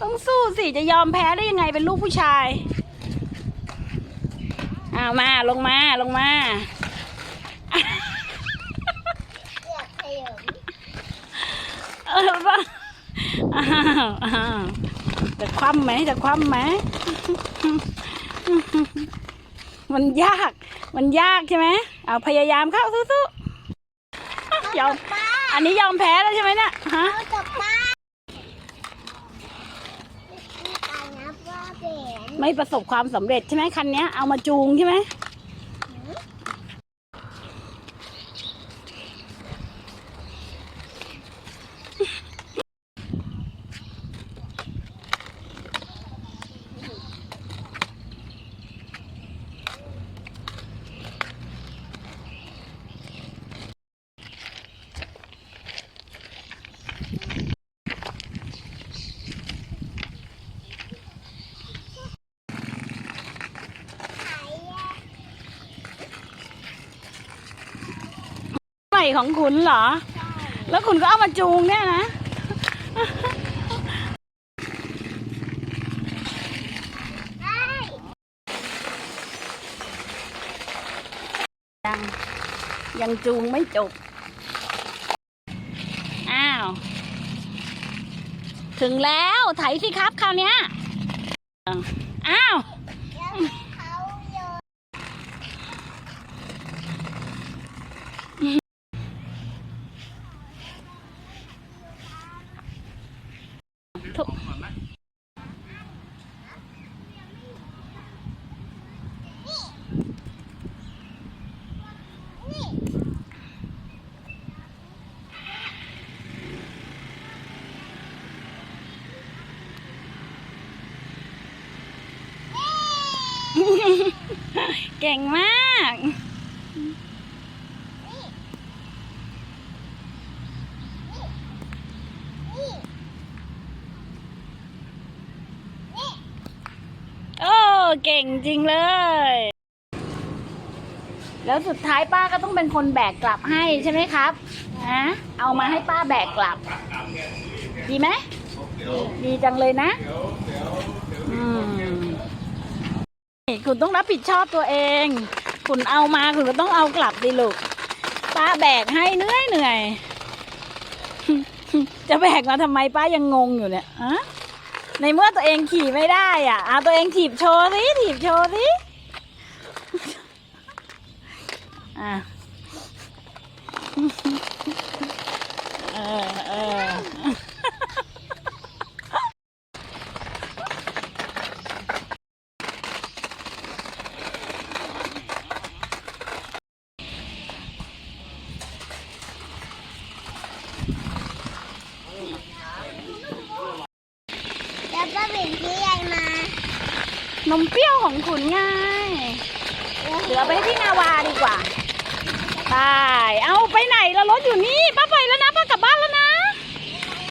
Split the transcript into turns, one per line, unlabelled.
ต้องสู้สิ จะยอมแพ้ได้ยังไงเป็นลูกผู้ชายเอ้ามาลงมาลงมา
เกือบขยม
เออป่ะอ้าวอ้าวจะคว่ำไหมจะคว่ำไหมมันยาก มันยากใช่ไหมเอาพยายามเข้าสู้ๆยอม อันนี้ยอมแพ้แล้วใช่ไหมเนี่ยฮะ
เอากับป้ามีการนับว่าเป็น
ไม่ประสบความสำเร็จใช่ไหมคันเนี้ยเอามาจูงใช่ไหม ม่ของคุณเหรอ แล้วคุณก็เอามาจูงเนี่ยนะ ยังยังจูงไม่จบ อ้าว ถึงแล้วไถสิครับคราวเนี้ยอ้าว
เขาโยน
ทุกเก่งมาก โอ้ เก่งจริงเลย แล้วสุดท้ายป้าก็ต้องเป็นคนแบกกลับให้ใช่ไหมครับฮะเอามาให้ป้าแบกกลับ ดีไหมดีจังเลยนะอืมคุณต้องรับผิดชอบตัวเอง คุณเอามาคุณก็ต้องเอากลับดิลูกป้าแบกให้เหนื่อยเหนื่อยจะแบกมาทำไมป้ายังงงอยู่เนี่ยอะ ในเมื่อตัวเองขี่ไม่ได้อะเอาตัวเองถีบโชว์สิถีบโชว์สิอะเออเออ
แล้วก็เป็นพี่ใหญ่มาน น
มเปรี้ยวของขุนไงเหลือไปให้พี่นาวาดีกว่า ไป เอาไปไหนละรถอยู่นี่ ป้าไปแล้วนะ ป้ากลับบ้านแล้ว